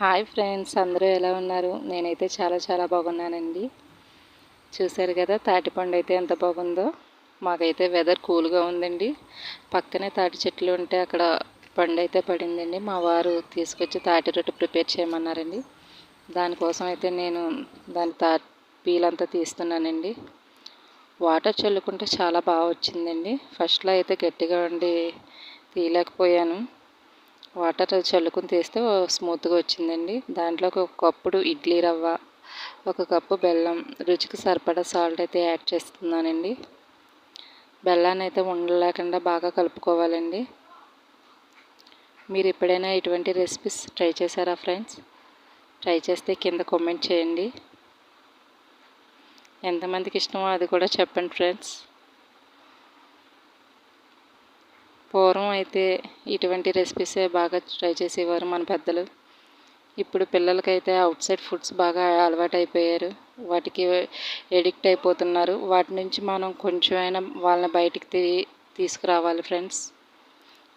Hi friends అందరూ ఎలా ఉన్నారు? నేనైతే చాలా చాలా బాగున్నానండి. చూశారు కదా తాటిపండు అయితే ఎంత బాగుందో. మాకైతే వెదర్ కూల్గా ఉందండి. పక్కనే తాటి చెట్లు ఉంటే అక్కడ పండు అయితే పడిందండి. మా వారు తీసుకొచ్చి తాటి రొట్టె ప్రిపేర్ చేయమన్నారండి. దానికోసం అయితే నేను దాని తా పీలంతా తీస్తున్నానండి. వాటర్ చల్లుకుంటే చాలా బాగా వచ్చిందండి. ఫస్ట్లో అయితే గట్టిగా ఉండి తీయలేకపోయాను. వాటర్ చల్లుకుని తీస్తే స్మూత్గా వచ్చిందండి. దాంట్లోకి ఒక కప్పుడు ఇడ్లీ రవ్వ ఒక కప్పు బెల్లం రుచికి సరిపడా సాల్ట్ అయితే యాడ్ చేస్తున్నానండి. బెల్లాన్ని అయితే ఉండలేకుండా బాగా కలుపుకోవాలండి. మీరు ఎప్పుడైనా ఇటువంటి రెసిపీస్ ట్రై చేశారా ఫ్రెండ్స్ ట్రై చేస్తే కింద కామెంట్ చేయండి. ఎంతమందికి ఇష్టమో అది కూడా చెప్పండి ఫ్రెండ్స్ పూర్వం అయితే ఇటువంటి రెసిపీసే బాగా ట్రై చేసేవారు మన పెద్దలు. ఇప్పుడు పిల్లలకైతే అవుట్ సైడ్ ఫుడ్స్ బాగా అలవాటు అయిపోయారు వాటికి ఎడిక్ట్ అయిపోతున్నారు. వాటి నుంచి మనం కొంచెం అయినా వాళ్ళని బయటికి తీ తీసుకురావాలి ఫ్రెండ్స్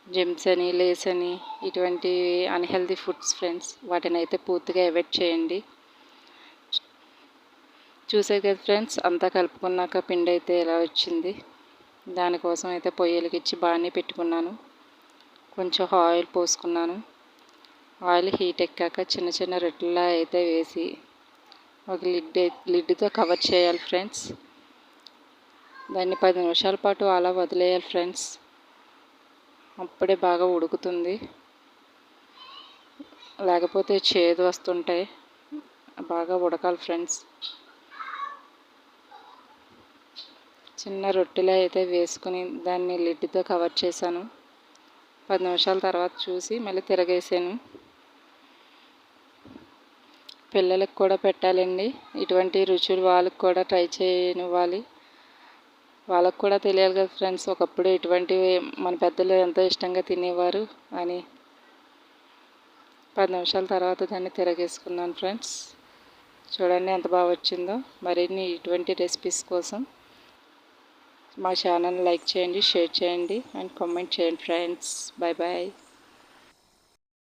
జిమ్స్ అని లేస్ అని ఇటువంటి అన్హెల్దీ ఫుడ్స్ ఫ్రెండ్స్ వాటిని అయితే పూర్తిగా అవాయిడ్ చేయండి. చూసే కదా ఫ్రెండ్స్ అంతా కలుపుకున్నాక పిండి అయితే ఎలా వచ్చింది? దానికోసం అయితే పొయ్యిలకి ఇచ్చి బాగానే పెట్టుకున్నాను. కొంచెం ఆయిల్ పోసుకున్నాను. ఆయిల్ హీట్ ఎక్కాక చిన్న చిన్న రొట్టెలా అయితే వేసి ఒక లిడ్ లిడ్తో కవర్ చేయాలి ఫ్రెండ్స్. దాన్ని పది నిమిషాల పాటు అలా వదిలేయాలి ఫ్రెండ్స్. అప్పుడే బాగా ఉడుకుతుంది. లేకపోతే చేదు వస్తుంటాయి. బాగా ఉడకాలి ఫ్రెండ్స్. చిన్న రొట్టెలో అయితే వేసుకుని దాన్ని లిడ్తో కవర్ చేశాను. పది నిమిషాల తర్వాత చూసి మళ్ళీ తిరగేసాను. పిల్లలకు కూడా పెట్టాలండి. ఇటువంటి రుచులు వాళ్ళకి కూడా ట్రై చేయనివ్వాలి. వాళ్ళకు కూడా తెలియాలి కదా ఫ్రెండ్స్ ఒకప్పుడు ఇటువంటివి మన పెద్దలు ఎంతో ఇష్టంగా తినేవారు అని. పది నిమిషాల తర్వాత దాన్ని తిరగేసుకున్నాను ఫ్రెండ్స్. చూడండి ఎంత బాగా వచ్చిందో. మరిన్ని ఇటువంటి రెసిపీస్ కోసం మా ఛానల్ లైక్ చేయండి షేర్ చేయండి అండ్ కామెంట్ చేయండి ఫ్రెండ్స్. Bye bye